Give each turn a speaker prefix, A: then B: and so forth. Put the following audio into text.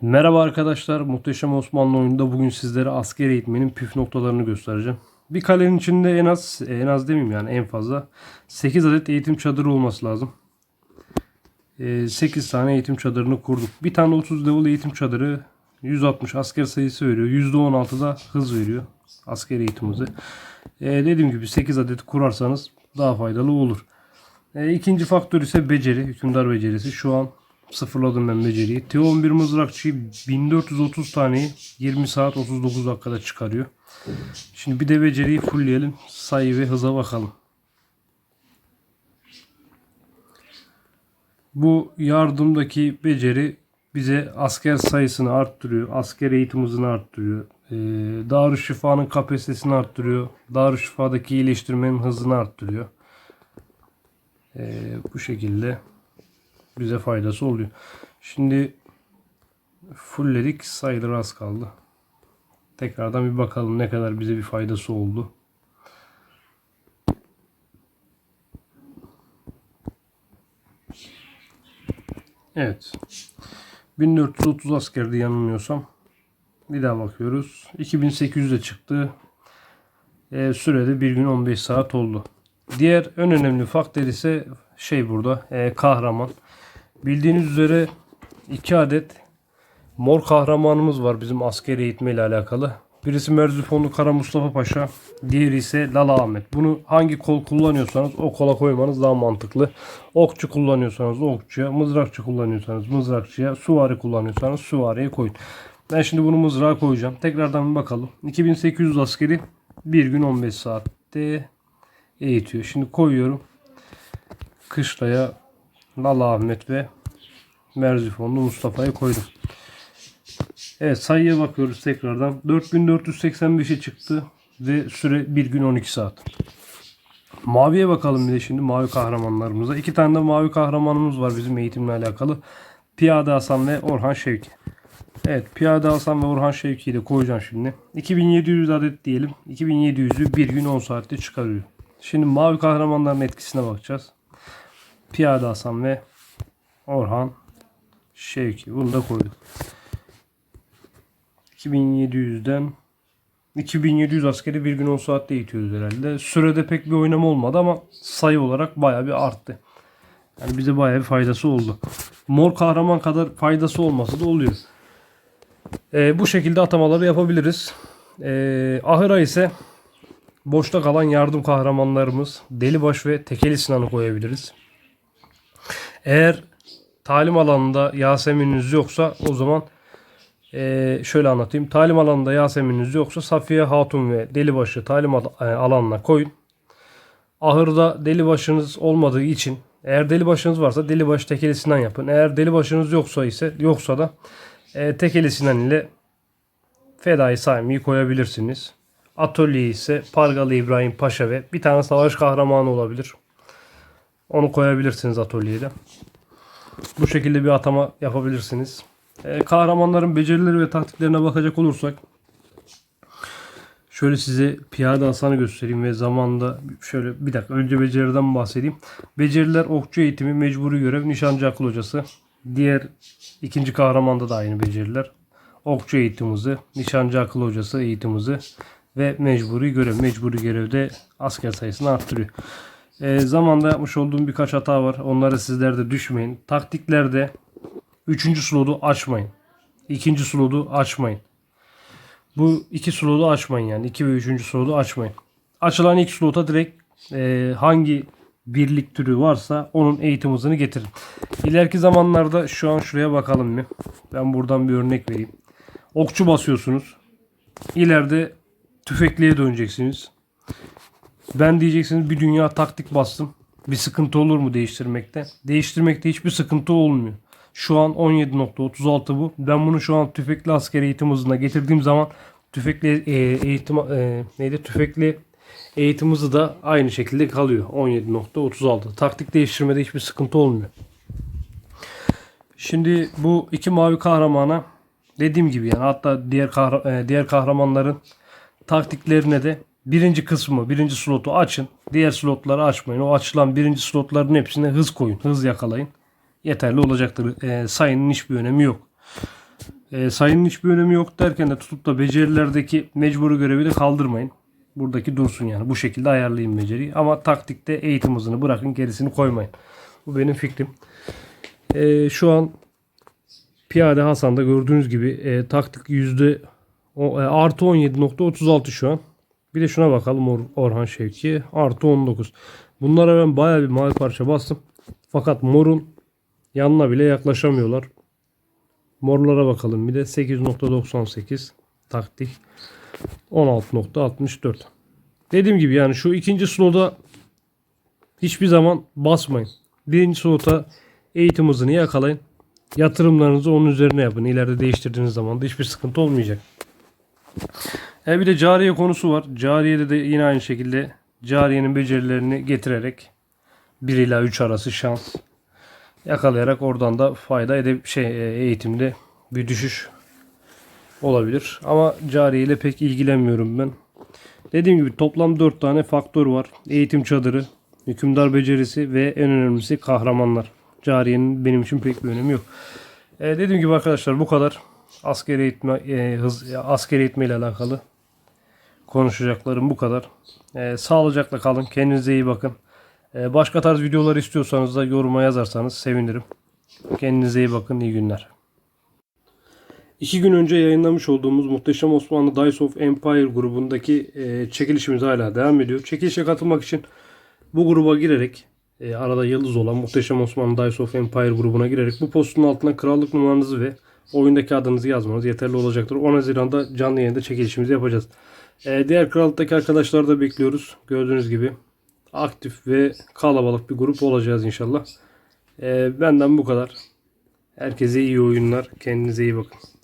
A: Merhaba arkadaşlar. Muhteşem Osmanlı oyununda bugün sizlere asker eğitmenin püf noktalarını göstereceğim. Bir kalenin içinde en az en az demeyeyim yani en fazla 8 adet eğitim çadırı olması lazım. 8 tane eğitim çadırını kurduk. Bir tane 30 level eğitim çadırı 160 asker sayısı veriyor. %16 da hız veriyor asker eğitimimizi. Ee, dediğim gibi 8 adet kurarsanız daha faydalı olur. E, ikinci faktör ise beceri, hükümdar becerisi. Şu an sıfırladım ben beceriyi. T11 mızrakçıyı 1430 taneyi 20 saat 39 dakikada çıkarıyor. Şimdi bir de beceriyi fullleyelim. Sayı ve hıza bakalım. Bu yardımdaki beceri bize asker sayısını arttırıyor. Asker eğitim hızını arttırıyor. Ee, Darüşşifa'nın kapasitesini arttırıyor. Darüşşifa'daki iyileştirmenin hızını arttırıyor. Ee, bu şekilde bize faydası oluyor. Şimdi fullledik sayılır az kaldı. Tekrardan bir bakalım ne kadar bize bir faydası oldu. Evet. 1430 askerdi yanılmıyorsam. Bir daha bakıyoruz. 2800'e çıktı. Ee, sürede 1 gün 15 saat oldu. Diğer en önemli faktör ise şey burada e, kahraman. Bildiğiniz üzere iki adet mor kahramanımız var bizim askeri eğitme ile alakalı. Birisi Merzifonlu Kara Mustafa Paşa, diğeri ise Lala Ahmet. Bunu hangi kol kullanıyorsanız o kola koymanız daha mantıklı. Okçu kullanıyorsanız okçuya, mızrakçı kullanıyorsanız mızrakçıya, süvari kullanıyorsanız süvariye koyun. Ben şimdi bunu mızrağa koyacağım. Tekrardan bir bakalım. 2800 askeri 1 gün 15 saatte eğitiyor. Şimdi koyuyorum. Kışlaya Lala Ahmet ve Merzifonlu Mustafa'yı koydum. Evet sayıya bakıyoruz tekrardan. 4485'e çıktı ve süre 1 gün 12 saat. Maviye bakalım bir de şimdi mavi kahramanlarımıza. İki tane de mavi kahramanımız var bizim eğitimle alakalı. Piyade Hasan ve Orhan Şevki. Evet Piyade Hasan ve Orhan Şevki'yi de koyacağım şimdi. 2700 adet diyelim. 2700'ü 1 gün 10 saatte çıkarıyor. Şimdi mavi kahramanların etkisine bakacağız. Piyade Hasan ve Orhan Şevki. Bunu da koyduk. 2700'den 2700 askeri bir gün 10 saatte eğitiyoruz herhalde. Sürede pek bir oynama olmadı ama sayı olarak bayağı bir arttı. Yani bize bayağı bir faydası oldu. Mor kahraman kadar faydası olması da oluyor. Ee, bu şekilde atamaları yapabiliriz. Ee, ahıra ise boşta kalan yardım kahramanlarımız Delibaş ve Tekeli Sinan'ı koyabiliriz. Eğer talim alanında Yasemin'iniz yoksa o zaman ee, şöyle anlatayım. Talim alanında Yasemin'iniz yoksa Safiye Hatun ve Delibaş'ı talim al- e, alanına koyun. Ahırda delibaşınız olmadığı için eğer delibaşınız varsa delibaş tekelisinden yapın. Eğer delibaşınız yoksa ise yoksa da e, tekelisinden ile Fedai Sami'yi koyabilirsiniz. Atölye ise Pargalı İbrahim Paşa ve bir tane savaş kahramanı olabilir. Onu koyabilirsiniz atölyede. Bu şekilde bir atama yapabilirsiniz. Ee, kahramanların becerileri ve taktiklerine bakacak olursak şöyle size Piyade Hasan'ı göstereyim ve zamanda şöyle bir dakika önce becerilerden bahsedeyim. Beceriler okçu eğitimi, mecburi görev, nişancı akıl hocası. Diğer ikinci kahramanda da aynı beceriler. Okçu eğitimimizi, nişancı akıl hocası eğitimimizi ve mecburi görev. Mecburi görevde asker sayısını arttırıyor. Ee, zamanda yapmış olduğum birkaç hata var. Onları sizler de düşmeyin. Taktiklerde Üçüncü slotu açmayın. İkinci slotu açmayın. Bu iki slotu açmayın yani. iki ve üçüncü slotu açmayın. Açılan ilk slota direkt e, hangi birlik türü varsa onun eğitim hızını getirin. İleriki zamanlarda şu an şuraya bakalım mı? Ben buradan bir örnek vereyim. Okçu basıyorsunuz. İleride tüfekliğe döneceksiniz. Ben diyeceksiniz bir dünya taktik bastım. Bir sıkıntı olur mu değiştirmekte? Değiştirmekte hiçbir sıkıntı olmuyor. Şu an 17.36 bu. Ben bunu şu an tüfekli asker eğitim hızına getirdiğim zaman tüfekli e, eğitim e, neydi tüfekli eğitim hızı da aynı şekilde kalıyor. 17.36. Taktik değiştirmede hiçbir sıkıntı olmuyor. Şimdi bu iki mavi kahramana dediğim gibi yani hatta diğer kahra, e, diğer kahramanların taktiklerine de birinci kısmı, birinci slotu açın. Diğer slotları açmayın. O açılan birinci slotların hepsine hız koyun. Hız yakalayın yeterli olacaktır. E, sayının hiçbir önemi yok. E, sayının hiçbir önemi yok derken de tutup da becerilerdeki mecburi görevi de kaldırmayın. Buradaki dursun yani. Bu şekilde ayarlayın beceriyi. Ama taktikte eğitim hızını bırakın gerisini koymayın. Bu benim fikrim. E, şu an Piyade Hasan'da gördüğünüz gibi e, taktik yüzde o, e, artı 17.36 şu an. Bir de şuna bakalım Or- Orhan Şevki. Artı 19. Bunlara ben bayağı bir mavi parça bastım. Fakat morun yanına bile yaklaşamıyorlar. Morlara bakalım bir de 8.98 taktik 16.64. Dediğim gibi yani şu ikinci slota hiçbir zaman basmayın. Birinci slota eğitim hızını yakalayın. Yatırımlarınızı onun üzerine yapın. İleride değiştirdiğiniz zaman da hiçbir sıkıntı olmayacak. E bir de cariye konusu var. Cariyede de yine aynı şekilde cariyenin becerilerini getirerek 1 ila 3 arası şans yakalayarak oradan da fayda ede şey e, eğitimde bir düşüş olabilir. Ama cariye ile pek ilgilenmiyorum ben. Dediğim gibi toplam 4 tane faktör var. Eğitim çadırı, hükümdar becerisi ve en önemlisi kahramanlar. Cariyenin benim için pek bir önemi yok. E, dediğim gibi arkadaşlar bu kadar. Askeri eğitme, e, hız, askeri eğitme ile alakalı konuşacaklarım bu kadar. E, sağlıcakla kalın. Kendinize iyi bakın. E, başka tarz videolar istiyorsanız da yoruma yazarsanız sevinirim. Kendinize iyi bakın. İyi günler. İki gün önce yayınlamış olduğumuz Muhteşem Osmanlı Dice of Empire grubundaki e, çekilişimiz hala devam ediyor. Çekilişe katılmak için bu gruba girerek e, arada yıldız olan Muhteşem Osmanlı Dice of Empire grubuna girerek bu postun altına krallık numaranızı ve oyundaki adınızı yazmanız yeterli olacaktır. 10 Haziran'da canlı yayında çekilişimizi yapacağız. E, diğer krallıktaki arkadaşları da bekliyoruz. Gördüğünüz gibi aktif ve kalabalık bir grup olacağız inşallah. E, benden bu kadar. Herkese iyi oyunlar. Kendinize iyi bakın.